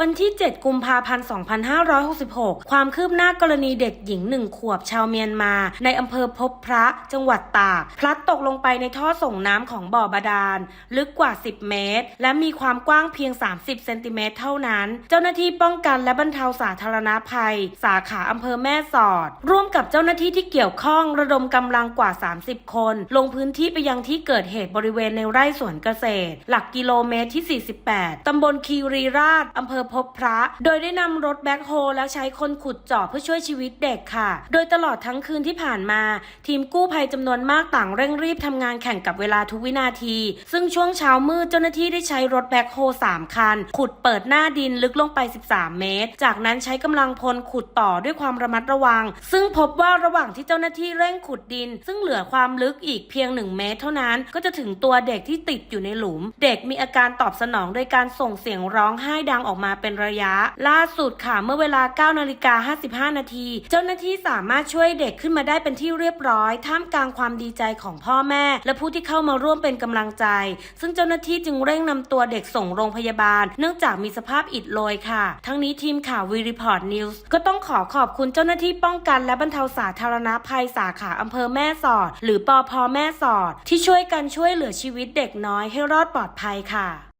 วันที่ 7 กุมภาพันธ์ 2566 ความคืบหน้ากรณีเด็กหญิงหนึ่งขวบชาวเมียนมา ในอำเภอพบพระจังหวัดตาก พลัดตกลงไปในท่อส่งน้ำของบ่อบาดาล ลึกกว่า 10 เมตร และมีความกว้างเพียง 30 เซนติเมตรเท่านั้น เจ้าหน้าที่ป้องกันและบรรเทาสาธารณภัย สาขาอำเภอแม่สอด ร่วมกับเจ้าหน้าที่ที่เกี่ยวข้องระดมกำลังกว่า 30 คน ลงพื้นที่ไปยังที่เกิดเหตุบริเวณในไร่สวนเกษตร หลักกิโลเมตรที่ 48 ตำบลคีรีราชอำเภอพบพระ โดยได้นำรถแบ็คโฮและใช้คนขุดเจาะเพื่อช่วยชีวิตเด็กค่ะ โดยตลอดทั้งคืนที่ผ่านมา ทีมกู้ภัยจำนวนมากต่างเร่งรีบทำงานแข่งกับเวลาทุกวินาที ซึ่งช่วงเช้ามืดเจ้าหน้าที่ได้ใช้รถแบ็คโฮ3คัน ขุดเปิดหน้าดินลึกลงไป 13 เมตร จากนั้นใช้กำลังพลขุดต่อด้วยความระมัดระวัง ซึ่งพบว่าระหว่างที่เจ้าหน้าที่เร่งขุดดิน ซึ่งเหลือความลึกอีกเพียง 1 เมตร เท่านั้น ก็จะถึงตัวเด็กที่ติดอยู่ในหลุม เด็กมีอาการตอบสนองโดยการส่งเสียงร้องไห้ดังออกมาเป็นระยะ ล่าสุดค่ะเมื่อเวลา9นาฬิกา55 นาที เจ้าหน้าที่สามารถช่วยเด็กขึ้นมาได้เป็นที่เรียบร้อย ท่ามกลางความดีใจของพ่อแม่ และผู้ที่เข้ามาร่วมเป็นกำลังใจ ซึ่งเจ้าหน้าที่จึงเร่งนำตัวเด็กส่งโรงพยาบาล เนื่องจากมีสภาพอิดโรยค่ะ ทั้งนี้ทีมข่าววีรีพอร์ตนิวส์ก็ต้องขอขอบคุณเจ้าหน้าที่ป้องกันและบรรเทาสาธารณภัยสาขาอำเภอแม่สอด หรือปอพแม่สอด ที่ช่วยกันช่วยเหลือชีวิตเด็กน้อยให้รอดปลอดภัยค่ะ